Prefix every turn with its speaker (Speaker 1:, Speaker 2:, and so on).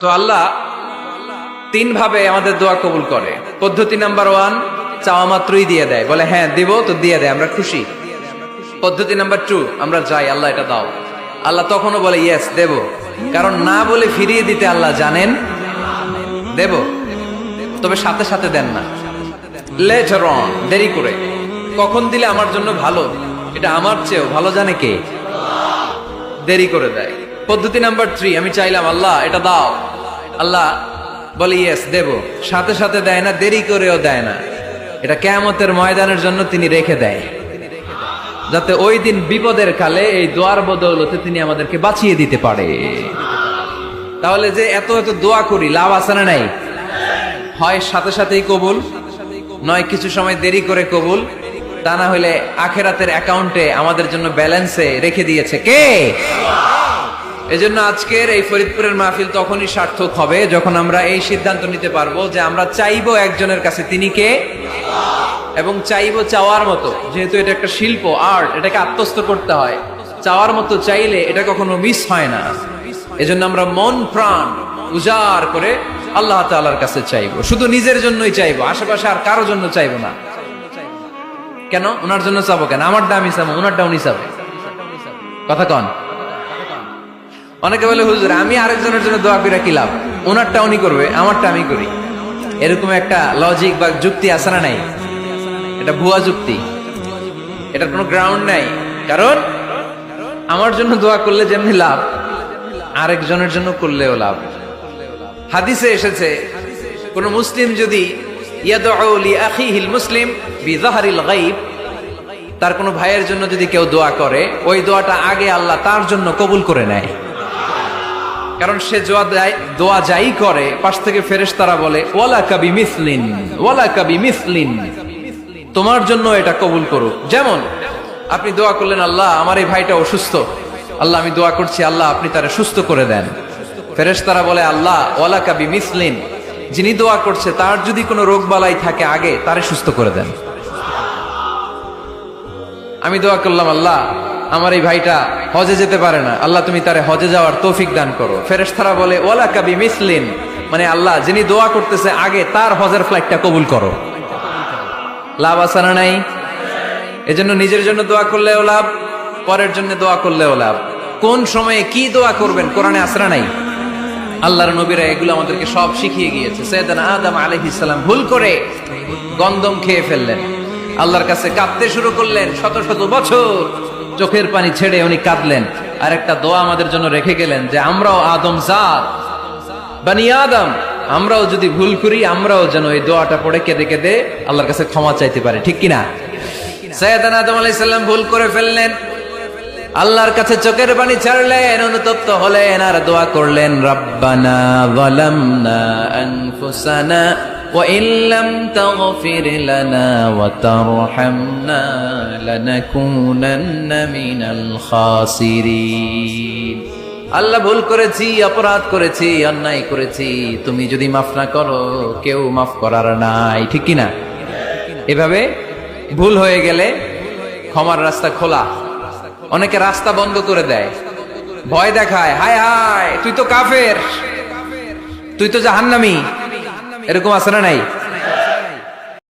Speaker 1: তো আল্লাহ তিন ভাবে আমাদের দোয়া কবুল করে। পদ্ধতি নাম্বার ওয়ান, চাওয়া মাত্রই দিয়ে দেয়। বলে হ্যাঁ দিব তো দিয়ে দেয়, আমরা খুশি। পদ্ধতি নাম্বার টু, আমরা যাই, আল্লাহ এটা দাও। আল্লাহ তখনও বলে, ইয়েস, দেব। কারণ না বলে ফিরিয়ে দিতে আল্লাহ জানেন। দেব। তবে সাথে সাথে দেন না। লেটার অন দেরি করে। কখন দিলে আমার জন্য ভালো? এটা আমার চেয়েও ভালো জানে কে? দেরি করে দেয়। পদ্ধতি নাম্বার থ্রি আমি চাইলাম, আল্লাহ, এটা দাও। আল্লাহ বলে ইয়েস দেব। সাথে সাথে দেয় না, দেরি করেও দেয় না। এটা কেয়ামতের ময়দানের জন্য তিনি রেখে দেয়। যাতে ওই দিন বিপদের কালে এই দোয়ার বদৌলতে তিনি আমাদেরকে বাঁচিয়ে দিতে পারে। তাহলে যে এত এত দোয়া করি, লাভ আছে না নাই? হয় সাথে সাথেই কবুল, নয় কিছু সময় দেরি করে কবুল। তা না হলে আখেরাতের অ্যাকাউন্টে আমাদের জন্য ব্যালেন্সে রেখে দিয়েছে কে? এজন্য আজকের এই ফরিদপুরের মাহফিল তখনই সার্থক হবে যখন আমরা এই সিদ্ধান্ত নিতে পারব যে আমরা চাইব একজনের কাছে তিনি কে? এবং চাইব চাওয়ার মতো, যেহেতু এটা একটা শিল্প, আর্ট, এটাকে আত্মস্থ করতে হয়। চাওয়ার মতো চাইলে এটা কখনো মিস হয় না। এজন্য আমরা মন, প্রাণ উজাড় করে আল্লাহ তাআলার কাছে চাইব। শুধু নিজের জন্যই চাইব, আশেপাশে আর কারোর জন্য চাইব না। কেন? ওনার জন্য চাবো কেন? আমারটা আমি চাবো ওনারটা উনি চাবে। কথা কন। অনেকে বলে, হুজুর, আমি আরেকজনের জন্য দোয়া করে কি লাভ? ওনারটা উনি করবে, আমারটা আমি করি। এরকম একটা লজিক বা যুক্তি আছে না নাই? এটা ভুয়া যুক্তি। এটার কোনো গ্রাউন্ড নাই। কারণ, আমার জন্য দোয়া করলে যেমনি লাভ, আরেকজনের জন্য করলেও লাভ। হাদিসে এসেছে, কোন মুসলিম যদি মুসলিম তার কোনো ভাইয়ের জন্য যদি কেউ দোয়া করে, ওই দোয়াটা আগে আল্লাহ তার জন্য কবুল করে নেয়। কারণ সে দোয়া দেয়, দোয়া যাই করে, পাশ থেকে ফেরেশ তারা বলে, ওয়ালা কাবি মিসলিন, ওয়ালা কাবি মিসলিন, তোমার জন্য এটা কবুল করুক। যেমন, আপনি দোয়া করলেন, আল্লাহ, আমার এই ভাইটা অসুস্থ। আল্লাহ, আমি দোয়া করছি, আল্লাহ, আপনি তারা সুস্থ করে দেন। ফেরেশ তারা বলে, আল্লাহ, ওয়ালা কাবি মিসলিন, যিনি দোয়া করছে, তার যদি কোনো রোগ বালাই থাকে আগে, তারে সুস্থ করে দেন। আমি দোয়া করলাম, আল্লাহ, আমার এই ভাইটা হজে যেতে পারে না। আল্লাহ তুমি তারে হজে যাওয়ার তৌফিক দান করো। ফেরেশতারা বলে, ওয়ালা কাবি মিসলিন। মানে আল্লাহ, যিনি দোয়া করতেছে আগে, তার হজের ফ্লাইটটা কবুল করো। লাভ আসানা নাই? এজন্য নিজের জন্য দোয়া করলেও লাভ, পরের জন্য দোয়া করলেও লাভ। কোন সময়ে কি দোয়া করবেন কোরআনে আসরা নাই? আল্লাহর নবীরা এগুলো আমাদেরকে সব শিখিয়ে গিয়েছে। সৈয়দানা আদম আলাইহিস সালাম ভুল করে গন্ধম খেয়ে ফেললেন। আল্লাহর কাছে কাঁদতে শুরু করলেন শত শত বছর। চোখের পানি ছেড়ে উনি কাঁদলেন। আর একটা দোয়া আমাদের জন্য রেখে গেলেন যে, আমরাও আদম জাত, বানি আদম, আমরাও যদি ভুল করি, আমরাও যেন এই দোয়াটা পড়ে কেঁদে কেঁদে আল্লাহর কাছে ক্ষমা চাইতে পারে। ঠিক কিনা? সৈয়দান আদম আলাইহিস সালাম ভুল করে ফেললেন। আল্লাহর কাছে চোখের পানি ছাড়লেন, অনুতপ্ত হলেন আর দোয়া করলেন, রব্বানা وإن لم تغفر لنا وترحمنا لنكونن من الخاسرين আল্লাহ ভুল করেছি অপরাধ করেছি অন্যায় করেছি তুমি যদি মাফ না করো কেউ মাফ করার নাই ঠিক কিনা এভাবে ভুল হয়ে গেলে ক্ষমার রাস্তা খোলা অনেকে রাস্তা বন্ধ করে দেয় ভয় দেখায় হায় হায় তুই তো কাফের তুই তো জাহান্নামি এরকম আছে না নাই?